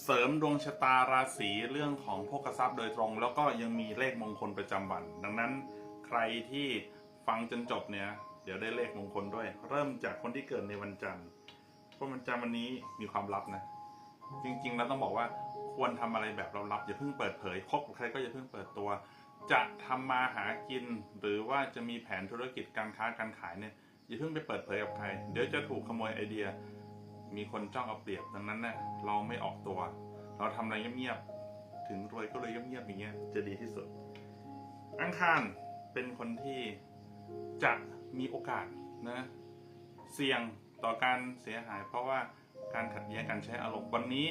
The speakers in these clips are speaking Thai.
เสริมดวงชะตาราศีเรื่องของโภคทรัพย์โดยตรง แล้วก็ยังมีเลขมงคลประจำวัน ดังนั้นใครที่ฟังจนจบเนี่ย เดี๋ยวได้เลขมงคลด้วย เริ่มจากคนที่เกิดในวันจันทร์เพราะวันจันทร์วันนี้มีความลับนะ จริงๆแล้วต้องบอกว่าควรทำอะไรแบบลับๆอย่าเพิ่งเปิดเผยคบกับใครก็อย่าเพิ่งเปิดตัว จะทำมาหากิน หรือว่าจะมีแผนธุรกิจการค้าการขายเนี่ยอย่าเพิ่งไปเปิดเผยกับใคร เดี๋ยวจะถูกขโมยไอเดีย มีคนจ้องเอาเปรียบดังนั้นเนี่ยเราไม่ออกตัว เราทำอะไรเงียบๆถึงรวยก็เลยเงียบๆอย่างเงี้ยจะดีที่สุด อังคารเป็นคนที่จะมีโอกาสนะเสี่ยงต่อการเสียหาย เพราะว่าการขัดแย้งการใช้อารมณ์วันนี้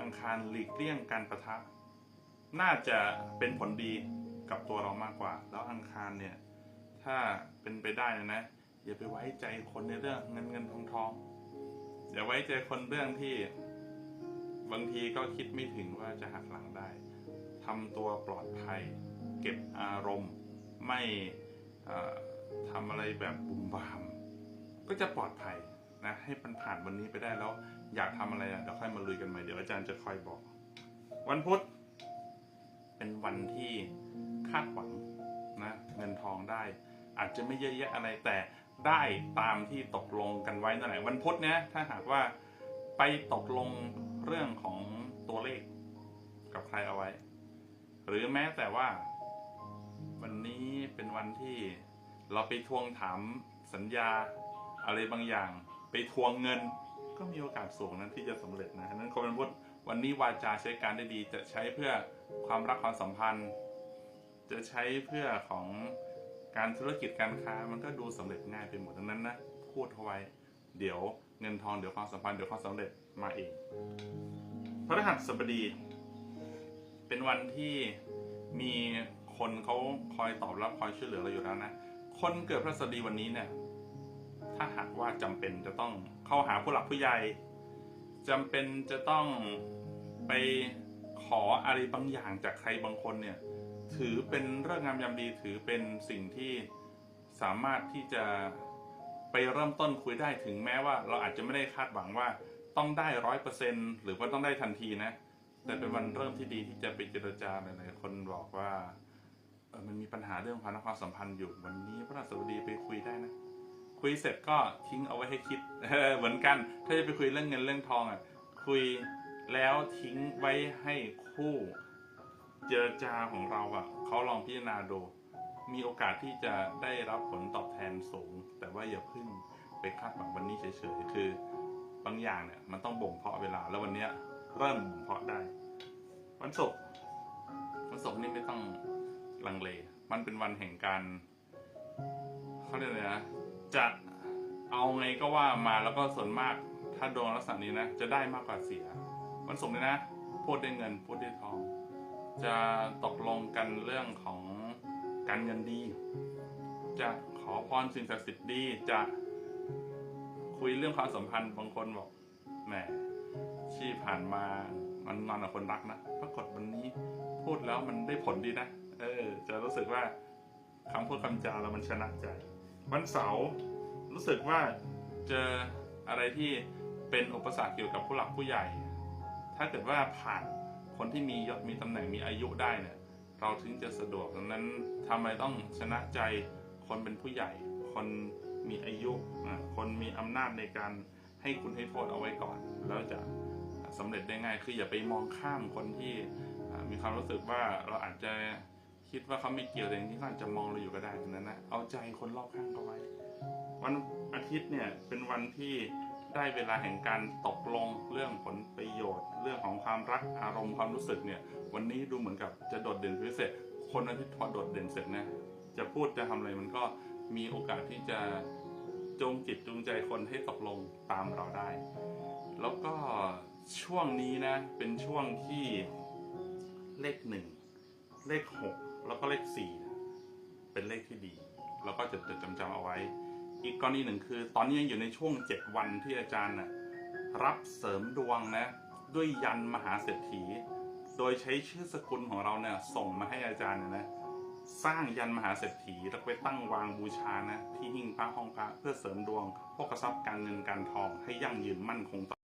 อังคารหลีกเลี่ยงการประทะ น่าจะเป็นผลดีกับตัวเรามากกว่า แล้วอังคารเนี่ยถ้าเป็นไปได้นะนะอย่าไปไว้ใจคนในเรื่องเงินเงินทองทอง อย่าไว้ใจอคนเรื่องที่ บางทีก็คิดไม่ถึงว่าจะหักหลังได้ทำตัวปลอดภัย เก็บอารมณ์ ไม่ทำอะไรแบบบุมบาม ก็จะปลอดภัยนะให้มันผ่านวันนี้ไปได้แล้ว อยากทำอะไรอะเดี๋ยวค่อยมาลุยกันใหม่เดี๋ยวอาจารย์จะคอยบอก วันพุธเป็นวันที่คาดหวังนะเงินทองได้ อาจจะไม่เยอะแยะอะไรแต่ ได้ตามที่ตกลงกันไว้นั่นแหละวันพุธเนี้ยถ้าหากว่าไปตกลงเรื่องของตัวเลขกับใครเอาไว้ หรือแม้แต่ว่า วันนี้เป็นวันที่เราไปทวงถามสัญญาอะไรบางอย่าง ไปทวงเงิน ก็มีโอกาสสูงนั้นที่จะสำเร็จนะฉะนั้นคนเป็นพุธวันนี้วาจาใช้การได้ดี จะใช้เพื่อความรักความสัมพันธ์ จะใช้เพื่อของ การธุรกิจการค้ามันก็ดูสำเร็จง่ายไปหมดดังนั้นนะพูดเอาไว้ เดี๋ยวเงินทองเดี๋ยวความสัมพันธ์เดี๋ยวความสำเร็จมาเองพระรหัสสบดี เป็นวันที่มีคนเขาคอยตอบรับคอยช่วยเหลือเราอยู่แล้วนะคนเกิดพระสบดีวันนี้เนี่ย ถ้าหากว่าจำเป็นจะต้องเข้าหาผู้หลักผู้ใหญ่จำเป็นจะต้องไปขออะไรบางอย่างจากใครบางคนเนี่ย ถือเป็นเรื่องงามยามดีถือเป็นสิ่งที่สามารถที่จะไปเริ่มต้นคุยได้ถึงแม้ว่า เราอาจจะไม่ได้คาดหวังว่าต้องได้ร้อยเปอร์เซ็นหรือว่าต้องได้ทันทีนะ แต่เป็นวันเริ่มที่ดีที่จะไปเจรจาหลายๆคนบอกว่าเออมันมีปัญหาเรื่องความรักความสัมพันธ์อยู่วันนี้พระราชบดีไปคุยได้นะ คุยเสร็จก็ทิ้งเอาไว้ให้คิดเหมือนกัน ถ้าจะไปคุยเรื่องเงินเรื่องทองอะคุยแล้วทิ้งไว้ให้คู่ เจรจาของเราอะเขาลองพิจารณาดู มีโอกาสที่จะได้รับผลตอบแทนสูง แต่ว่าอย่าเพึ่งไปคาดหวังวันนี้เฉยๆคือบางอย่างเนี่ยมันต้องบ่มเพาะเวลาแล้ววันเนี้ยเริ่มบ่มเพาะได้ วันศุกร์วันศุกร์นี่ไม่ต้องลังเล มันเป็นวันแห่งการเขาเรียกอะไรนะจะเอาไงก็ว่ามาแล้วก็ส่วนมากถ้าดวงลักษณะนี้นะจะได้มากกว่าเสีย วันศุกร์นี้นะพูดได้เงินพูดได้ทอง จะตกลงกันเรื่องของการเงินดี จะขอพรสิ่งศักดิ์สิทธิ์ดี จะคุยเรื่องความสัมพันธ์บางคนบอกแหมที่ผ่านมามันนอนกับคนรักนะปรากฏวันนี้พูดแล้วมันได้ผลดีนะ เออ จะรู้สึกว่าคำพูดคำจาเรามันชนะใจ วันเสาร์รู้สึกว่าเจออะไรที่เป็นอุปสรรคเกี่ยวกับผู้หลักผู้ใหญ่ ถ้าเกิดว่าผ่าน คนที่มียศมีตำแหน่งมีอายุได้เนี่ยเราถึงจะสะดวกดังนั้นทำไมต้องชนะใจคนเป็นผู้ใหญ่ คนมีอายุ คนมีอำนาจในการให้คุณให้โทษเอาไว้ก่อน แล้วจะสำเร็จได้ง่ายคืออย่าไปมองข้ามคนที่มีความรู้สึกว่าเราอาจจะคิดว่าเขาไม่เกี่ยวแต่จริงๆเขาอาจจะมองเราอยู่ก็ได้ดังนั้นนะเอาใจคนรอบข้างเขาไว้ วันอาทิตย์เนี่ยเป็นวันที่ได้เวลาแห่งการตกลงเรื่องผล ความรักอารมณ์ความรู้สึกเนี่ย วันนี้ดูเหมือนกับจะโดดเด่นพิเศษ คนอาทิตย์พอโดดเด่นเสร็จนะจะพูดจะทำอะไรมันก็มีโอกาสที่จะจงจิตจูงใจคนให้ตกลงตามเราได้ แล้วก็ช่วงนี้นะ เป็นช่วงที่เลขหนึ่งเลขหกแล้วก็เลขสี่เป็นเลขที่ดีแล้วก็จะจดจำจำเอาไว้ อีกกรณีหนึ่งคือ ตอนนี้ยังอยู่ในช่วง7วันที่อาจารย์นะรับเสริมดวงนะ ด้วยยันมหาเศรษฐี โดยใช้ชื่อสกุลของเราเนี่ยส่งมาให้อาจารย์เนี่ยนะ สร้างยันมหาเศรษฐีแล้วไปตั้งวางบูชานะ ที่หิ้งพระห้องพระเพื่อเสริมดวงพวกทรัพย์การเงินการทองให้ยั่งยืนมั่นคงต่อ